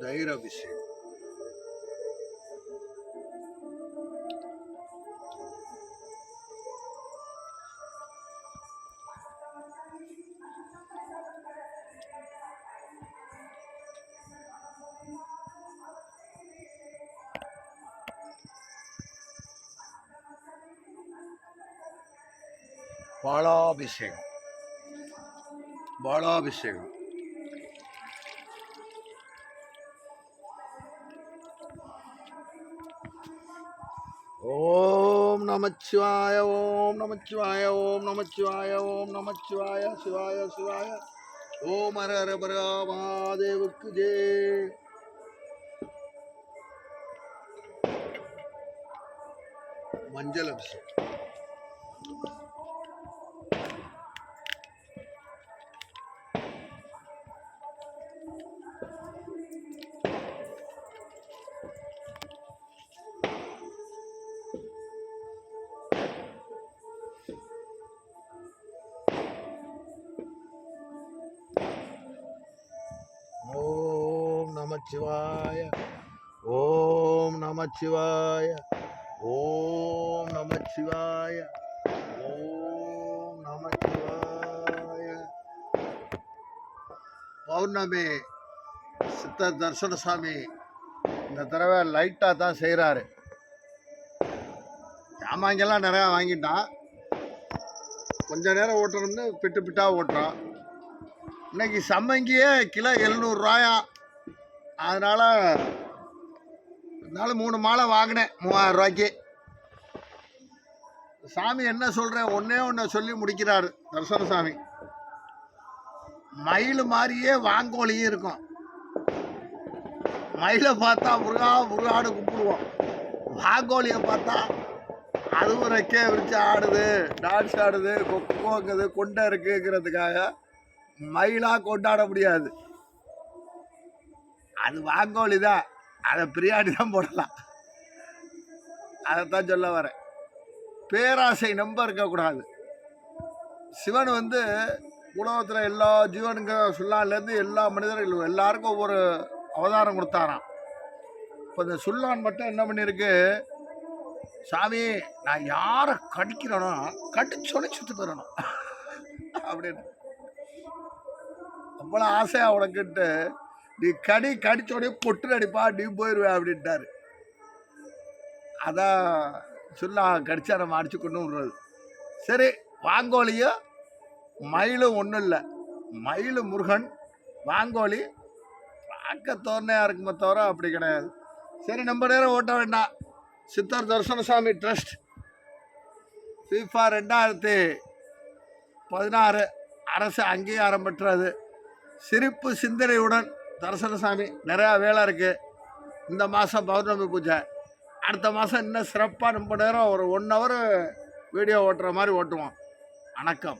दैराभिषेक ಬಾಳಾಭಿಷೇಕ ಬಾಳಾಭಿಷೇಕ ஓம் நமச்சிவாய ஓம் நமச்சிவாய ஓம் நமச்சிவாய ஓம் நமச்சிவாய சிவாய சிவாய. ஓம் ஹர ஹர பரா மகாதேவுக்கு ஜே. மஞ்சள் அபிஷேகம். நமச்சிவாய. ஓம் நமச்சிவாய. ஓம் நமச்சிவாய. ஓம் நமச்சிவாய. பௌர்ணமி. சித்த தர்சன சாமி. இந்த தடவை லைட்டாக தான் செய்கிறாரு சாமாங்கெல்லாம் நிறையா வாங்கிட்டான். கொஞ்ச நேரம் ஓட்டணும்னு பிட்டு பிட்டாக ஓட்டுறான். இன்னைக்கு சம்மங்கியே கிலோ எழுநூறுரூவாயாம் அதனால் இருந்தாலும் மூணு மாலை வாங்கினேன் மூவாயிரம் ரூபாய்க்கு. சாமி என்ன சொல்கிறேன் ஒன்றே ஒன்று சொல்லி முடிக்கிறாரு தர்சன சாமி மயில் மாதிரியே வாங்கோலியும் இருக்கும். மயிலை பார்த்தா முருகா முருகாடு கும்பிடுவோம். வாங்கோலியை பார்த்தா அதுவும் ரெக்கே விரிச்சு ஆடுது டான்ஸ் ஆடுது கொக்கு கொண்டை இருக்குங்கிறதுக்காக மயிலாக கொண்டாட முடியாது. அது வாங்கோலி தான் அதை பிரியாணி தான் போடலாம். அதைத்தான் சொல்ல வரேன். பேராசை நம்ப இருக்கக்கூடாது. சிவன் வந்து உலகத்தில் எல்லா ஜீவனுங்க சுல்லான்லேருந்து எல்லா மனிதர்களும் எல்லாருக்கும் ஒவ்வொரு அவதாரம் கொடுத்தாராம். இப்போ இந்த சுல்லான் மட்டும் என்ன பண்ணியிருக்கு? சாமி நான் யாரை கடிக்கிறேனோ கடிச்சோன்னே சுற்றி போயிடணும். அப்படின்னு. அவ்வளோ ஆசையாக உனக்கிட்டு நீ கடி கடிச்சோடனே பொட்டு அடிப்பா நீ போயிடுவேன் அப்படின்ட்டாரு. அதான் சொல்லா கடிச்சா நம்ம அடிச்சு கொண்டு விடுறது. சரி வாங்கோலியும் மயிலும் ஒன்றும் இல்லை. மயில் முருகன் வாங்கோலி பார்க்க தோரணையாக இருக்குமே தவிர அப்படி கிடையாது. சரி நம்ம நேரம் ஓட்ட வேண்டாம். சித்தர் தர்சனசாமி ட்ரஸ்ட் ஃபீஃபா ரெண்டாயிரத்தி பதினாறு அரசு அங்கீகாரம் பெற்றது. சிரிப்பு சிந்தனையுடன் தரிசனசாமி நிறையா வேலை இருக்குது இந்த மாதம் பௌர்ணமி பூஜை. அடுத்த மாதம் இன்னும் சிறப்பாக ரொம்ப நேரம் ஒரு ஒன் ஹவர் வீடியோ ஓட்டுற மாதிரி ஓட்டுவோம். வணக்கம்.